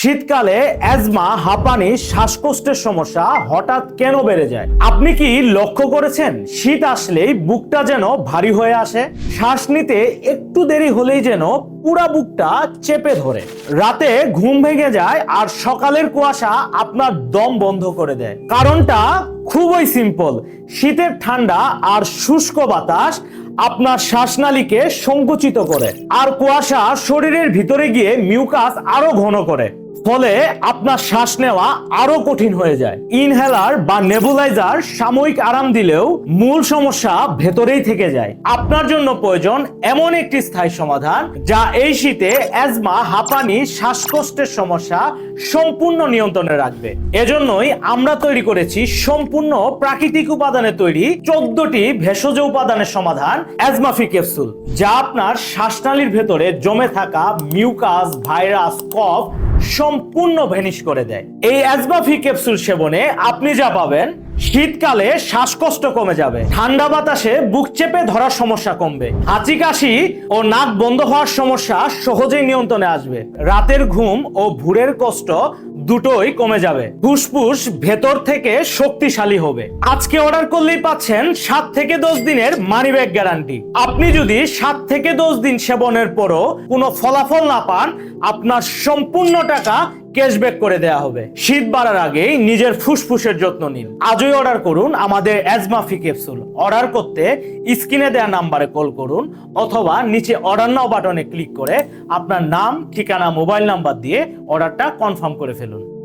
শীতকালে অ্যাজমা, হাঁপানি, শ্বাসকষ্টের সমস্যা হঠাৎ কেন বেড়ে যায়? আপনি কি লক্ষ্য করেছেন? শীত আসলেই বুকটা যেন ভারী হয়ে আসে? শ্বাস নিতে একটু দেরি হলেই যেন পুরা বুকটা চেপে ধরে। রাতে ঘুম ভেঙে যায় আর সকালের কুয়াশা আপনার দম বন্ধ করে দেয়। কারণটা খুবই সিম্পল শীতের ঠান্ডা আর শুষ্ক বাতাস আপনার শ্বাসনালীকে সংকুচিত করে। আর কুয়াশা শরীরের ভিতরে গিয়ে মিউকাস আরও ঘন করে। ফলে আপনার শ্বাস নেওয়া আরও কঠিন হয়ে যায়। ইনহেলার বা নেবুলাইজার সাময়িক আরাম দিলেও মূল সমস্যা ভেতরেই থেকে যায়। আপনার জন্য প্রয়োজন এমন একটি স্থায়ী সমাধান, যা এই শীতে অ্যাজমা, হাঁপানি, শ্বাসকষ্টের সমস্যা সম্পূর্ণ নিয়ন্ত্রণে রাখবে। এজন্যই আমরা তৈরি করেছি সম্পূর্ণ প্রাকৃতিক উপাদানে তৈরি চোদ্দটি ভেষজ উপাদানের সমাধান অ্যাজমাফি ক্যাপসুল যা আপনার শ্বাসনালীর ভেতরে জমে থাকা মিউকাস, ভাইরাস, কফ সম্পূর্ণ ভ্যানিশ করে দেয়। এই অ্যাজবাফি ক্যাপসুল সেবনে আপনি যা পাবেন, শীতকালে শ্বাসকষ্ট কমে যাবে, ঠান্ডা বাতাসে বুক চেপে ধরার সমস্যা কমবে হাঁচি কাশি ও নাক বন্ধ হওয়ার সমস্যা সহজেই নিয়ন্ত্রণে আসবে। রাতের ঘুম ও ভুরের কষ্ট দুটোই কমে যাবে। ফুসফুস ভেতর থেকে শক্তিশালী হবে। আজকে অর্ডার করলেই পাচ্ছেন সাত থেকে দশ দিনের মানি ব্যাগ গ্যারান্টি আপনি যদি সাত থেকে দশ দিন সেবনের পরও কোনো ফলাফল না পান, আপনার সম্পূর্ণ টাকা ক্যাশব্যাক করে দেয়া হবে। শীত বাড়ার আগেই নিজের ফুসফুসের যত্ন নিন। আজই অর্ডার করুন আমাদের অ্যাজমাফি ক্যাপসুল অর্ডার করতে স্ক্রিনে দেওয়া নাম্বারে কল করুন অথবা নিচে অর্ডার নাও বাটনে ক্লিক করে আপনার নাম, ঠিকানা মোবাইল নাম্বার দিয়ে অর্ডারটা কনফার্ম করে ফেলুন।